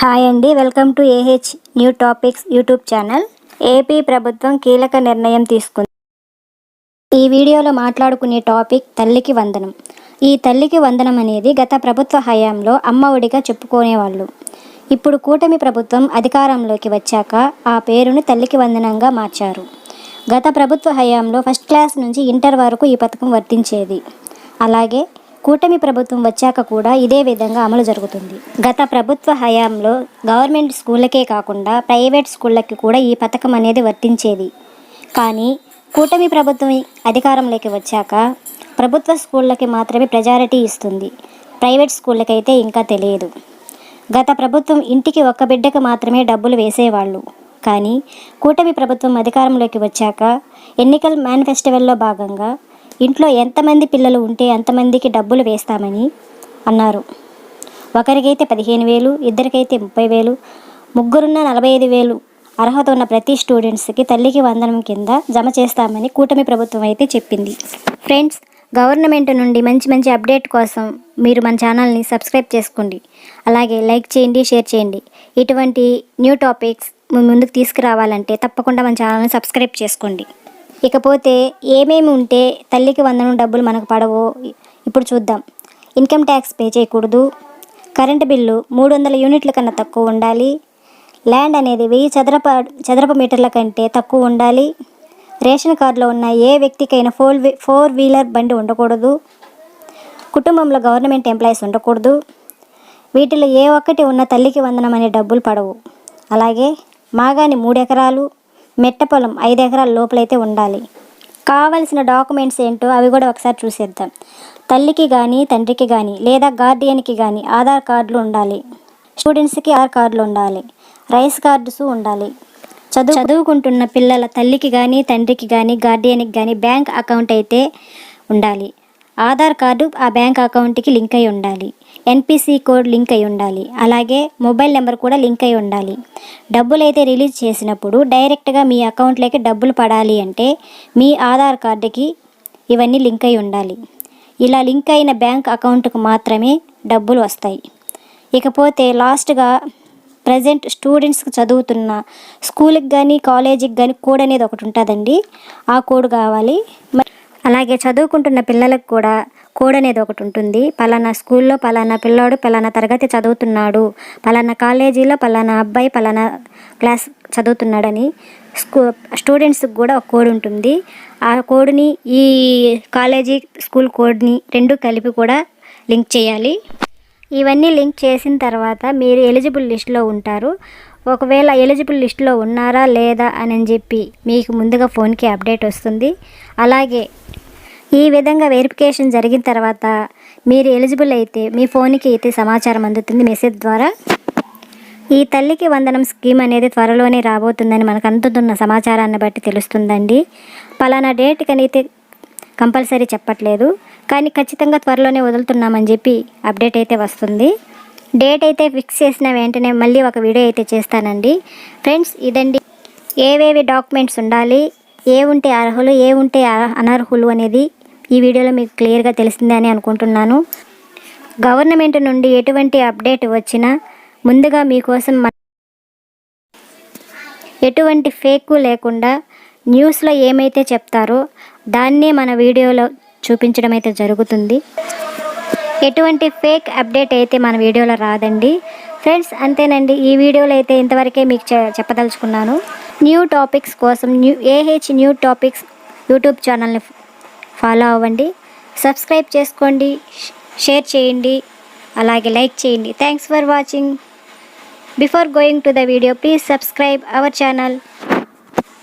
Hi అండి welcome to AH new topics YouTube channel. AP ప్రభుత్వం కీలక నిర్ణయం తీసుకుంది. ఈ వీడియోలో మాట్లాడుకునే టాపిక్ తల్లికి వందనం. ఈ తల్లికి వందనం అనేది గత ప్రభుత్వ హయాంలో అమ్మ ఒడిగా చెప్పుకునేవాళ్ళు. ఇప్పుడు కూటమి ప్రభుత్వం అధికారంలోకి వచ్చాక ఆ పేరును తల్లికి వందనంగా మార్చారు. గత ప్రభుత్వ హయాంలో ఫస్ట్ క్లాస్ నుంచి ఇంటర్ వరకు ఈ పథకం వర్తించేది. అలాగే కూటమి ప్రభుత్వం వచ్చాక కూడా ఇదే విధంగా అమలు జరుగుతుంది. గత ప్రభుత్వ హయాంలో గవర్నమెంట్ స్కూళ్ళకే కాకుండా ప్రైవేట్ స్కూళ్ళకి కూడా ఈ పథకం అనేది వర్తించేది. కానీ కూటమి ప్రభుత్వం అధికారంలోకి వచ్చాక ప్రభుత్వ స్కూళ్ళకి మాత్రమే ప్రజారిటీ ఇస్తుంది. ప్రైవేట్ స్కూళ్ళకైతే ఇంకా తెలియదు. గత ప్రభుత్వం ఇంటికి ఒక్క బిడ్డకు మాత్రమే డబ్బులు వేసేవాళ్ళు. కానీ కూటమి ప్రభుత్వం అధికారంలోకి వచ్చాక ఎన్నికల మేనిఫెస్టివల్లో భాగంగా ఇంట్లో ఎంతమంది పిల్లలు ఉంటే అంతమందికి డబ్బులు వేస్తామని అన్నారు. ఒకరికైతే పదిహేను వేలు ఇద్దరికైతే ముప్పై వేలు ముగ్గురున్న నలభై ఐదు వేలు అర్హత ఉన్న ప్రతి స్టూడెంట్స్కి తల్లికి వందనం కింద జమ చేస్తామని కూటమి ప్రభుత్వం అయితే చెప్పింది. ఫ్రెండ్స్ గవర్నమెంట్ నుండి మంచి మంచి అప్డేట్ కోసం మీరు మన ఛానల్ని సబ్స్క్రైబ్ చేసుకోండి. అలాగే లైక్ చేయండి షేర్ చేయండి. ఇటువంటి న్యూ టాపిక్స్ ముందుకు తీసుకురావాలంటే తప్పకుండా మన ఛానల్ని సబ్స్క్రైబ్ చేసుకోండి. ఇకపోతే ఏమేమి ఉంటే తల్లికి వందనం డబ్బులు మనకు పడవో ఇప్పుడు చూద్దాం. ఇన్కమ్ ట్యాక్స్ పే చేయకూడదు. కరెంటు బిల్లు మూడు వందల యూనిట్ల కన్నా తక్కువ ఉండాలి. ల్యాండ్ అనేది వెయ్యి చదరప చదరపు మీటర్ల కంటే తక్కువ ఉండాలి. రేషన్ కార్డులో ఉన్న ఏ వ్యక్తికైనా ఫోర్ వీ ఫోర్ వీలర్ బండి ఉండకూడదు. కుటుంబంలో గవర్నమెంట్ ఎంప్లాయీస్ ఉండకూడదు. వీటిలో ఏ ఒక్కటి ఉన్న తల్లికి వందనం అనే డబ్బులు పడవు. అలాగే మాగాని మూడెకరాలు మెట్ట పొలం ఐదు ఎకరాల లోపలైతే ఉండాలి. కావలసిన డాక్యుమెంట్స్ ఏంటో అవి కూడా ఒకసారి చూసేద్దాం. తల్లికి కానీ తండ్రికి కానీ లేదా గార్డియన్కి కానీ ఆధార్ కార్డులు ఉండాలి. స్టూడెంట్స్కి ఆధార్ కార్డులు ఉండాలి. రైస్ కార్డ్స్ ఉండాలి. చదువు చదువుకుంటున్న పిల్లల తల్లికి కానీ తండ్రికి కానీ గార్డియన్కి కానీ బ్యాంక్ అకౌంట్ అయితే ఉండాలి. ఆధార్ కార్డు ఆ బ్యాంక్ అకౌంట్కి లింక్ అయి ఉండాలి. ఎన్పిసి కోడ్ లింక్ అయి ఉండాలి. అలాగే మొబైల్ నెంబర్ కూడా లింక్ అయి ఉండాలి. డబ్బులు అయితే రిలీజ్ చేసినప్పుడు డైరెక్ట్గా మీ అకౌంట్లోకి డబ్బులు పడాలి అంటే మీ ఆధార్ కార్డుకి ఇవన్నీ లింక్ అయి ఉండాలి. ఇలా లింక్ అయిన బ్యాంక్ అకౌంట్కు మాత్రమే డబ్బులు వస్తాయి. ఇకపోతే లాస్ట్గా ప్రజెంట్ స్టూడెంట్స్కి చదువుతున్న స్కూల్కి కానీ కాలేజీకి కానీ కోడ్ అనేది ఒకటి ఉంటుందండి. ఆ కోడ్ కావాలి. మరి అలాగే చదువుకుంటున్న పిల్లలకు కూడా కోడ్ అనేది ఒకటి ఉంటుంది. పలానా స్కూల్లో పలానా పిల్లాడు పలానా తరగతి చదువుతున్నాడు. పలానా కాలేజీలో పలానా అబ్బాయి పలానా క్లాస్ చదువుతున్నాడని స్కూ స్టూడెంట్స్కి కూడా ఒక కోడ్ ఉంటుంది. ఆ కోడ్ని ఈ కాలేజీ స్కూల్ కోడ్ని రెండు కలిపి కూడా లింక్ చేయాలి. ఇవన్నీ లింక్ చేసిన తర్వాత మీరు ఎలిజిబుల్ లిస్ట్లో ఉంటారు. ఒకవేళ ఎలిజిబుల్ లిస్ట్లో ఉన్నారా లేదా అని చెప్పి మీకు ముందుగా ఫోన్కి అప్డేట్ వస్తుంది. అలాగే ఈ విధంగా వెరిఫికేషన్ జరిగిన తర్వాత మీరు ఎలిజిబుల్ అయితే మీ ఫోన్కి అయితే సమాచారం అందుతుంది మెసేజ్ ద్వారా. ఈ తల్లికి వందనం స్కీమ్ అనేది త్వరలోనే రాబోతుందని మనకు అందుతున్న సమాచారాన్ని బట్టి తెలుస్తుందండి. పలానా డేట్ కనైతే కంపల్సరీ చెప్పట్లేదు. కానీ ఖచ్చితంగా త్వరలోనే వదులుతున్నామని చెప్పి అప్డేట్ అయితే వస్తుంది. డేట్ అయితే ఫిక్స్ చేసిన వెంటనే మళ్ళీ ఒక వీడియో అయితే చేస్తానండి. ఫ్రెండ్స్ ఇదండి. ఏవేవి డాక్యుమెంట్స్ ఉండాలి ఏ ఉంటే అర్హులు ఏ ఉంటే అర్హ- అనర్హులు అనేది ఈ వీడియోలో మీకు క్లియర్గా తెలిసిందే అని అనుకుంటున్నాను. గవర్నమెంట్ నుండి ఎటువంటి అప్డేట్ వచ్చినా ముందుగా మీకోసం మన ఎటువంటి ఫేక్ లేకుండా న్యూస్లో ఏమైతే చెప్తారో దాన్నే మన వీడియోలో చూపించడం అయితే జరుగుతుంది. ఎటువంటి ఫేక్ అప్డేట్ అయితే మన వీడియోలో రాదండి. ఫ్రెండ్స్ అంతేనండి. ఈ వీడియోలో అయితే ఇంతవరకే మీకు చె- చెప్పదలుచుకున్నాను. న్యూ టాపిక్స్ కోసం new AH new topics YouTube ఛానల్ని ఫాలో అవ్వండి. సబ్స్క్రైబ్ చేసుకోండి షేర్ చేయండి అలాగే లైక్ చేయండి. Thanks for watching. Before going to the video please subscribe our channel.